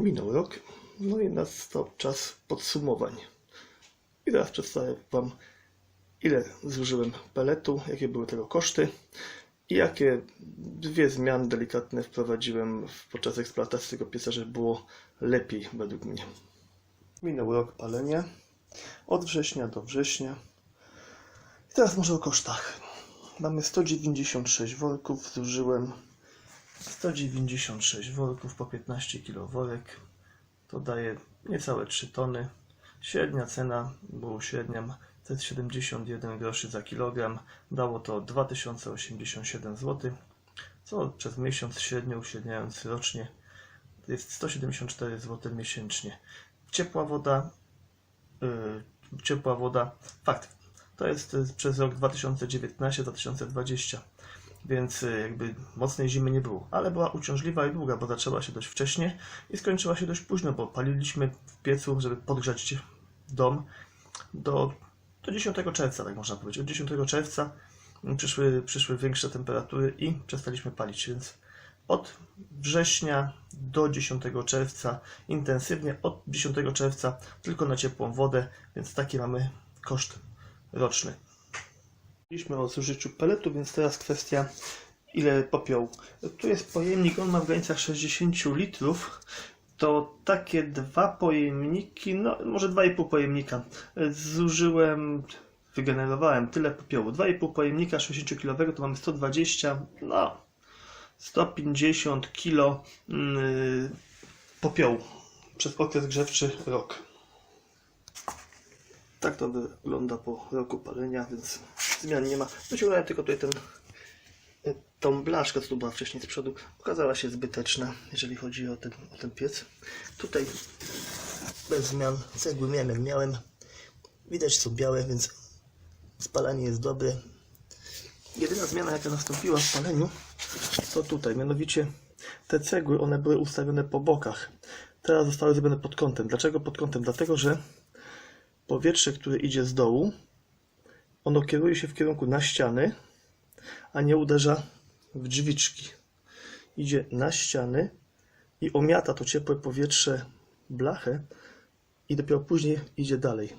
Minął rok, no i nastał czas podsumowań. I teraz przedstawię Wam, ile zużyłem peletu, jakie były tego koszty i jakie dwie zmiany delikatne wprowadziłem podczas eksploatacji tego pieca, żeby było lepiej według mnie. Minął rok palenia, od września do września. I teraz może o kosztach. Mamy 196 worków, zużyłem 196 worków po 15 kg worek. To daje niecałe 3 tony. Średnia cena, bo jest 71 groszy za kilogram. Dało to 2087 zł, co przez miesiąc średnio uśredniając rocznie to jest 174 zł miesięcznie. Ciepła woda, yy, ciepła woda, fakt, to jest y, przez rok 2019-2020 więc y, jakby mocnej zimy nie było, ale była uciążliwa i długa, bo zaczęła się dość wcześnie i skończyła się dość późno, bo paliliśmy w piecu, żeby podgrzać dom do, do 10 czerwca, tak można powiedzieć. Od 10 czerwca przyszły, przyszły większe temperatury i przestaliśmy palić, więc od września do 10 czerwca intensywnie, od 10 czerwca tylko na ciepłą wodę, więc taki mamy koszt roczny. Mówiliśmy o zużyciu peletu, więc teraz kwestia ile popiołu. Tu jest pojemnik, on ma w granicach 60 litrów. To takie dwa pojemniki, no może 2,5 pojemnika. Zużyłem, wygenerowałem tyle popiołu. 2,5 pojemnika 60-kilowego to mamy 120, no 150 kilo yy, popiołu przez okres grzewczy rok. Tak to wygląda po roku palenia, więc zmian nie ma. Wyciągnąłem tylko tutaj ten, e, tą blaszkę, co tu była wcześniej z przodu. Okazała się zbyteczna, jeżeli chodzi o ten, o ten piec. Tutaj bez zmian cegły miałem miałem. Widać są białe, więc spalanie jest dobre. Jedyna zmiana jaka nastąpiła w paleniu to tutaj, mianowicie te cegły, one były ustawione po bokach. Teraz zostały zrobione pod kątem. Dlaczego pod kątem? Dlatego, że powietrze, które idzie z dołu, ono kieruje się w kierunku na ściany, a nie uderza w drzwiczki. Idzie na ściany i omiata to ciepłe powietrze blachę i dopiero później idzie dalej.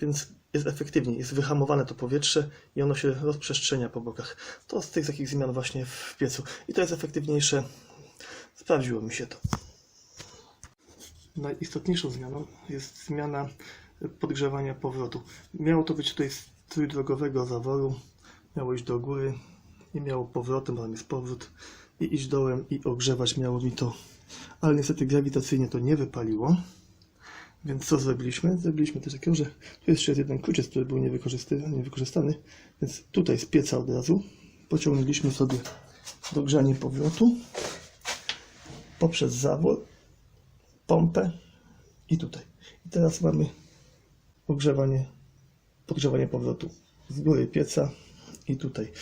Więc jest efektywniej, jest wyhamowane to powietrze i ono się rozprzestrzenia po bokach. To z tych takich zmian właśnie w piecu. I to jest efektywniejsze. Sprawdziło mi się to. Najistotniejszą zmianą jest zmiana podgrzewania powrotu. Miało to być tutaj trójdrogowego zaworu, miało iść do góry i miało powrotem, tam jest powrót i iść dołem i ogrzewać miało mi to, ale niestety grawitacyjnie to nie wypaliło. Więc co zrobiliśmy? Zrobiliśmy coś takiego, że tu jeszcze jest jeden kluczyk, który był niewykorzystany, więc tutaj z pieca od razu pociągnęliśmy sobie dogrzanie powrotu poprzez zawór, pompę i tutaj. I teraz mamy ogrzewanie, podgrzewanie powrotu z góry pieca i tutaj.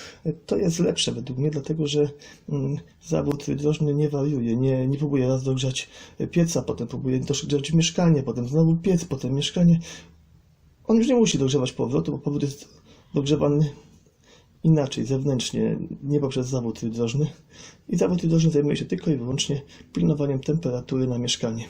To jest lepsze według mnie, dlatego że mm, zawór trójdrożny nie wariuje, nie, nie próbuje raz dogrzać pieca, potem próbuje dogrzać mieszkanie, potem znowu piec, potem mieszkanie. On już nie musi dogrzewać powrotu, bo powrót jest dogrzewany inaczej, zewnętrznie, nie poprzez zawód trójdrożny. I zawód trójdrożny zajmuje się tylko i wyłącznie pilnowaniem temperatury na mieszkanie.